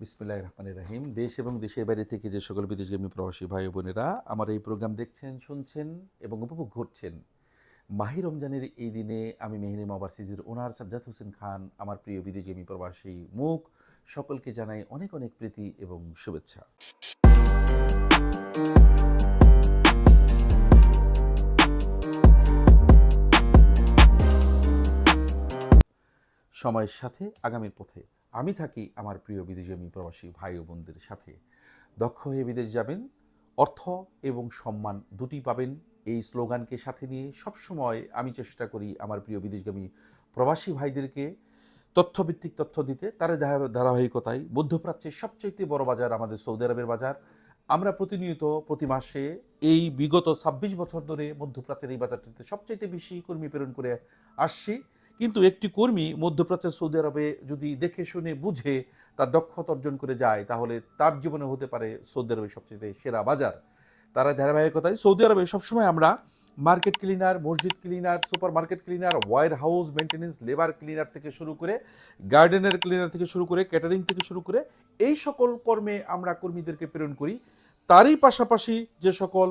বিসমিল্লাহ রহমান রাহিম। দেশ এবং দেশের বাইরে থেকে যে সকল বিদেশগামী প্রবাসী ভাই বোনেরা আমার এই প্রোগ্রাম দেখছেন, শুনছেন এবং উপভোগ করছেন। মাহি রমজানের এই দিনে আমি মেহরিম ওভারসিজের ওনার সাজ্জাদ হোসেন খান, আমার প্রিয় বিদেশগামী প্রবাসী মুখ, সকলকে জানাই অনেক অনেক প্রীতি এবং শুভেচ্ছা। সময়ের সাথে আগামীর পথে আমি থাকি আমার প্রিয় বিদেশগামী প্রবাসী ভাই ও বোনদের সাথে। দক্ষ হয়ে বিদেশ যাবেন, অর্থ এবং সম্মান দুটি পাবেন। এই স্লোগানকে সাথে নিয়ে সবসময় আমি চেষ্টা করি আমার প্রিয় বিদেশগামী প্রবাসী ভাইদেরকে তথ্যভিত্তিক তথ্য দিতে। তার ধারাবাহিকতায় মধ্যপ্রাচ্যের সবচাইতে বড় বাজার আমাদের সৌদি আরবের বাজার। আমরা প্রতিনিয়ত প্রতি মাসে এই বিগত ছাব্বিশ বছর ধরে মধ্যপ্রাচ্যের এই বাজারটিতে সবচাইতে বেশি কর্মী প্রেরণ করে আসছি। কিন্তু একটি কর্মী মধ্যপ্রাচ্যের সৌদি আরবে যদি দেখে শুনে বুঝে, তার দক্ষতা অর্জন করে যায়, তাহলে তার জীবনে হতে পারে সৌদি আরবের সবচেয়ে সেরা বাজার। তারা ধারাবাহিকতায়, সৌদি আরবে সবসময় আমরা মার্কেট ক্লিনার, মসজিদ cleaner super market cleaner, warehouse maintenance labour cleaner থেকে শুরু করে, গার্ডেনের ক্লিনার থেকে শুরু করে, ক্যাটারিং থেকে শুরু করে, এই সকল কর্মে আমরা কর্মীদেরকে প্রেরণ করি। তারই পাশাপাশি যে সকল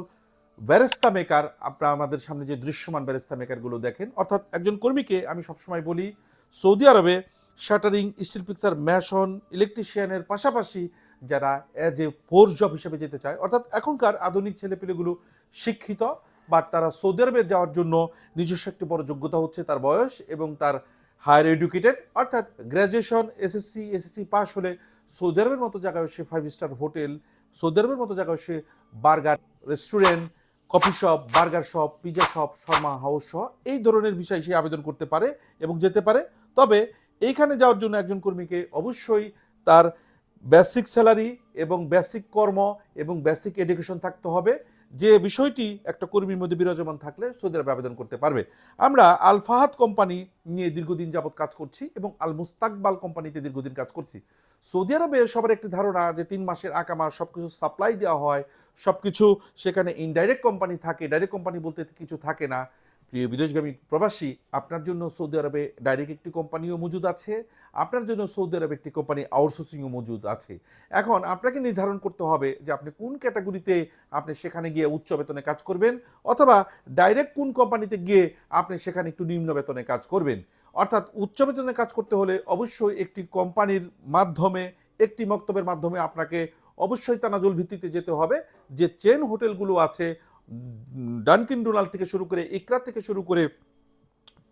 ব্যারেস্তা মেকার, আপনারা আমাদের সামনে যে দৃশ্যমান ব্যারেস্তা মেকারগুলো দেখেন, অর্থাৎ একজন কর্মীকে আমি সবসময় বলি, সৌদি আরবে শাটারিং, স্টিল পিকচার ম্যাশন, ইলেকট্রিশিয়ানের পাশাপাশি যারা অ্যাজ এ ফোর্স জব হিসেবে যেতে চায়, অর্থাৎ এখনকার আধুনিক ছেলেপেলেগুলো শিক্ষিত বাট তারা সৌদি আরবে যাওয়ার জন্য নিজস্ব একটি বড় যোগ্যতা হচ্ছে তার বয়স এবং তার হায়ার এডুকেটেড অর্থাৎ গ্র্যাজুয়েশন এসএসসি এসএসসি পাস হলে সৌদি আরবের মতো জায়গায় সে ফাইভ স্টার হোটেল সৌদি আরবের মতো জায়গায় সে burger restaurant coffee shop, burger shop pizza shop, shawarma house সহ এই ধরনের বিষয় সে আবেদন করতে পারে এবং যেতে পারে। তবে এইখানে যাওয়ার জন্য একজন কর্মীকে অবশ্যই তার বেসিক স্যালারি এবং বেসিক কর্ম এবং বেসিক এডুকেশন থাকতে হবে। যে বিষয়টি একটা কর্মীর মধ্যে বিরাজমান থাকলে সৌদি আরবে আবেদন করতে পারবে। আমরা আল ফাহাদ কোম্পানি নিয়ে দীর্ঘদিন যাবৎ কাজ করছি এবং আল মুস্তাকবাল কোম্পানিতে দীর্ঘদিন কাজ করছি। সৌদি আরবে সবার একটি ধারণা যে তিন মাসের আকামা সব কিছু সাপ্লাই দেওয়া হয় সব কিছু সেখানে ইনডাইরেক্ট কোম্পানি থাকে ডাইরেক্ট কোম্পানি বলতে কিছু থাকে না। প্রিয় বিদেশগামী প্রবাসী, আপনার জন্য সৌদি আরবে ডাইরেক্ট একটি কোম্পানিও মজুদ আছে, আপনার জন্য সৌদি আরবে একটি কোম্পানি আউটসোর্সিংও মজুদ আছে। এখন আপনাকে নির্ধারণ করতে হবে যে আপনি কোন ক্যাটাগরিতে আপনি সেখানে গিয়ে উচ্চ বেতনে কাজ করবেন, অথবা ডাইরেক্ট কোন কোম্পানিতে গিয়ে আপনি সেখানে একটু নিম্ন বেতনে কাজ করবেন। অর্থাৎ উচ্চ বেতনে কাজ করতে হলে অবশ্যই একটি কোম্পানির মাধ্যমে, একটি মক্তবের মাধ্যমে আপনাকে অবশ্যই তানাজুল ভিত্তিতে যেতে হবে। যে চেন হোটেলগুলো আছে ডানকিন ডোনাল্ড থেকে শুরু করে ইকরা থেকে শুরু করে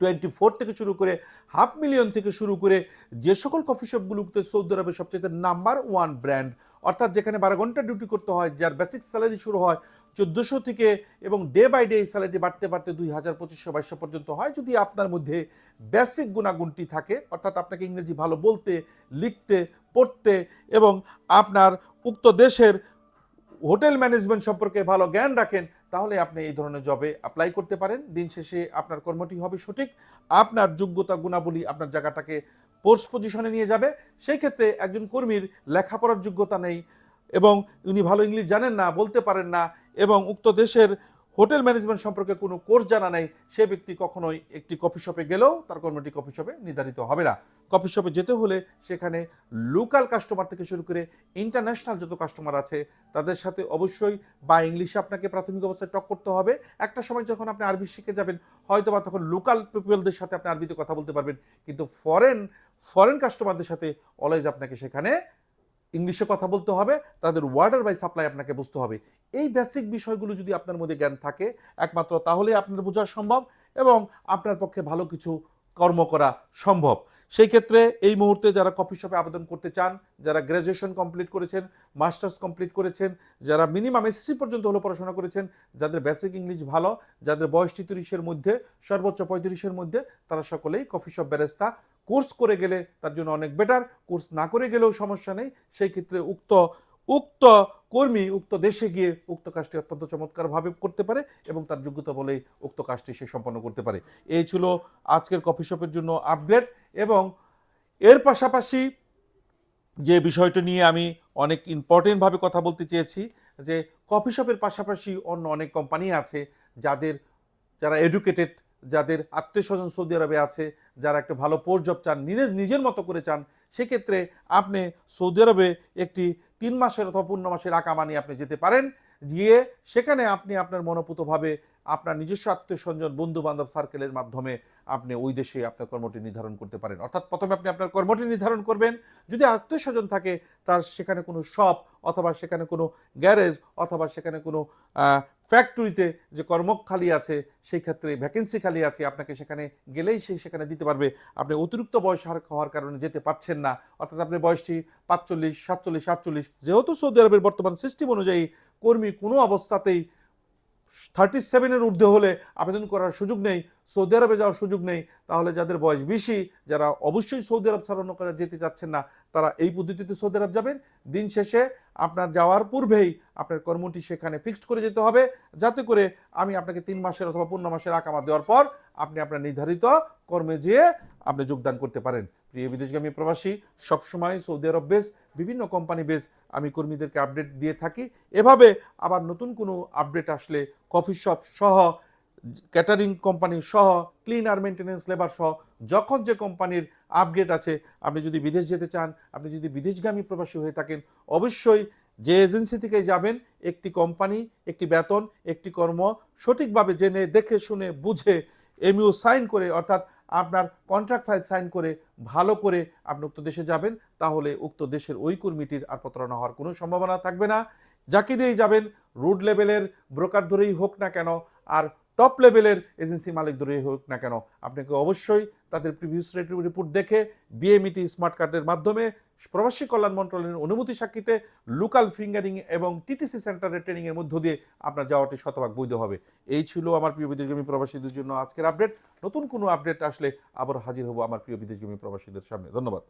টোয়েন্টি ফোর থেকে শুরু করে হাফ মিলিয়ন থেকে শুরু করে যে সকল কফি শপগুলোতে সৌদি আরবের সবচেয়ে নাম্বার ওয়ান ব্র্যান্ড, অর্থাৎ যেখানে বারো ঘণ্টা ডিউটি করতে হয়, যার বেসিক স্যালারি শুরু হয় চোদ্দোশো থেকে এবং ডে বাই ডে স্যালারি বাড়তে বাড়তে দুই হাজার পঁচিশশো বাইশশো পর্যন্ত হয়। যদি আপনার মধ্যে বেসিক গুণাগুণটি থাকে, অর্থাৎ আপনাকে ইংরেজি ভালো বলতে, লিখতে, পড়তে এবং আপনার উক্ত দেশের হোটেল ম্যানেজমেন্ট সম্পর্কে ভালো জ্ঞান রাখেন তাহলে আপনি এই ধরনের জবে অ্যাপ্লাই করতে পারেন। দিন শেষে আপনার কর্মটি হবে সঠিক। আপনার যোগ্যতা, গুণাবলী আপনার জায়গাটাকে পোস্ট পজিশনে নিয়ে যাবে। সেই ক্ষেত্রে একজন কর্মীর লেখাপড়ার যোগ্যতা নেই এবং উনি ভালো ইংলিশ জানেন না, বলতে পারেন না এবং উক্ত দেশের হোটেল ম্যানেজমেন্ট সম্পর্কে কোনো কোর্স জানা নেই, সে ব্যক্তি কখনোই একটি কফি শপে গেলেও তার কর্মটি কফি শপে নির্ধারিত হবে না। কফি শপে যেতে হলে সেখানে লোকাল কাস্টমার থেকে শুরু করে ইন্টারন্যাশনাল যত কাস্টমার আছে, তাদের সাথে অবশ্যই বা ইংলিশে আপনাকে প্রাথমিক অবস্থায় টক করতে হবে। একটা সময় যখন আপনি আরবি শিখে যাবেন হয়তো বা তখন লোকাল পিপলদের সাথে আপনি আরবিতে কথা বলতে পারবেন। কিন্তু ফরেন ফরেন কাস্টমারদের সাথে অলওয়েজ আপনাকে সেখানে ইংলিশে কথা বলতে হবে। তাদের ওয়ার্ডার বাই সাপ্লাই আপনাকে বুঝতে হবে। এই বেসিক বিষয়গুলো যদি আপনার মধ্যে জ্ঞান থাকে, একমাত্র তাহলেই আপনার বোঝা সম্ভব এবং আপনার পক্ষে ভালো কিছু কর্ম করা সম্ভব। সেই ক্ষেত্রে এই মুহূর্তে যারা কফি শপে আবেদন করতে চান, যারা গ্র্যাজুয়েশন কমপ্লিট করেছেন মাস্টার্স কমপ্লিট করেছেন, যারা মিনিমাম এসএসসি পর্যন্ত হলো পড়াশোনা করেছেন, যাদের বেসিক ইংলিশ ভালো, যাদের বয়সটি তিরিশের মধ্যে, সর্বোচ্চ পঁয়ত্রিশের মধ্যে, তারা সকলেই কফি শপ ব্যারেস্তা কোর্স করে গেলে তার জন্য অনেক বেটার কোর্স না করে গেলেও সমস্যা নেই। সেই ক্ষেত্রে উক্ত উক্ত কর্মী, উক্ত দেশে গিয়ে উক্ত কাজটি অত্যন্ত চমৎকারভাবে করতে পারে এবং তার যোগ্যতা বলেই উক্ত কাজটি সে সম্পন্ন করতে পারে। এই ছিল আজকের কফি শপের জন্য আপডেট এবং এর পাশাপাশি যে বিষয়টা নিয়ে আমি অনেক ইম্পর্টেন্টভাবে কথা বলতে চেয়েছি, যে কফি শপের পাশাপাশি অন্য অনেক কোম্পানি আছে যাদের, যারা এডুকেটেড, যাদের আত্মীয় স্বজন সৌদি আরবে আছে, যারা একটা ভালো পোর জব চান, নিজের নিজের মতো করে চান, সেক্ষেত্রে আপনি সৌদি আরবে একটি তিন মাসের অথবা পূর্ণ মাসের আঁকা মানিয়ে আপনি যেতে পারেন। গিয়ে সেখানে আপনি আপনার মনোপুতভাবে আপনার নিজস্ব আত্মীয় স্বজন বন্ধু বান্ধব সার্কেলের মাধ্যমে আপনি ওই দেশে আপনার কর্মটি নির্ধারণ করতে পারেন। অর্থাৎ প্রথমে আপনি আপনার কর্মটি নির্ধারণ করবেন। যদি আত্মীয় স্বজন থাকে, তার সেখানে কোনো শপ অথবা সেখানে কোনো গ্যারেজ অথবা সেখানে কোনো ফ্যাক্টরিতে যে কর্মক খালি আছে, সেই ক্ষেত্রে ভ্যাকেন্সি খালি আছে, আপনাকে সেখানে গেলেই সে সেখানে দিতে পারবে। আপনি অতিরিক্ত বয়স হওয়ার কারণে যেতে পারছেন না। অর্থাৎ আপনার বয়সটি পাঁচচল্লিশ, সাতচল্লিশ সাতচল্লিশ যেহেতু সৌদি আরবের বর্তমান সিস্টেম অনুযায়ী কর্মী কোনো অবস্থাতেই থার্টি সেভেনের ঊর্ধ্বে হলে আবেদন করার সুযোগ নেই, সৌদি আরবে যাওয়ার সুযোগ নেই, তাহলে যাদের বয়স বেশি, যারা অবশ্যই সৌদি আরব ছাড়া অন্য কোথাও যেতে চাচ্ছেন না, তারা এই পদ্ধতিতে সৌদি আরব যাবেন। দিন শেষে আপনার যাওয়ার পূর্বেই আপনার কর্মটি সেখানে ফিক্সড করে যেতে হবে, যাতে করে আমি আপনাকে তিন মাসের অথবা পূর্ণ মাসের আকামা দেওয়ার পর আপনি আপনার নির্ধারিত কর্মে যেয়ে আপনি যোগদান করতে পারেন। প্রিয় বিদেশগামী প্রবাসী, সবসময় সৌদি আরব বেস বিভিন্ন কোম্পানি বেস আমি কর্মীদেরকে আপডেট দিয়ে থাকি। এভাবে আবার নতুন কোনো আপডেট আসলে কফি শপ সহ ক্যাটারিং কোম্পানি সহ ক্লিনার মেনটেন্যান্স লেবার সহ, যখন যে কোম্পানির আপডেট আছে, আপনি যদি বিদেশ যেতে চান, আপনি যদি বিদেশগামী প্রবাসী হয়ে থাকেন, অবশ্যই যে এজেন্সি থেকে যাবেন, একটি কোম্পানি একটি বেতন, একটি কর্ম সঠিকভাবে জেনে, দেখে, শুনে, বুঝে এমইউ সাইন করে, অর্থাৎ আপনার কন্ট্রাক্ট ফাইল সাইন করে ভালো করে আপনি উক্ত দেশে যাবেন, তাহলে উক্ত দেশের ওই কর্মীটির আর প্রতারণা হওয়ার কোনো সম্ভাবনা থাকবে না। যাকে দিয়েই যাবেন রুট লেভেলের ব্রোকার ধরেই হোক না কেন, আর টপ লেভেলের এজেন্সি মালিক ধরেই হোক না কেন, আপনাকে অবশ্যই তাদের প্রিভিউস রিপোর্ট দেখে বিএমইটি স্মার্ট কার্ডের মাধ্যমে প্রবাসী কল্যাণ মন্ত্রণালয়ের অনুমতি সাক্ষীতে লোকাল ফিঙ্গারিং এবং টিটিসি সেন্টারের ট্রেনিংয়ের মধ্য দিয়ে আপনার যাওয়াটি শতভাগ বৈধ হবে। এই ছিল আমার প্রিয় বিদেশগামী প্রবাসীদের জন্য আজকের আপডেট নতুন কোনো আপডেট আসলে আবার হাজির হব আমার প্রিয় বিদেশগামী প্রবাসীদের সামনে। ধন্যবাদ।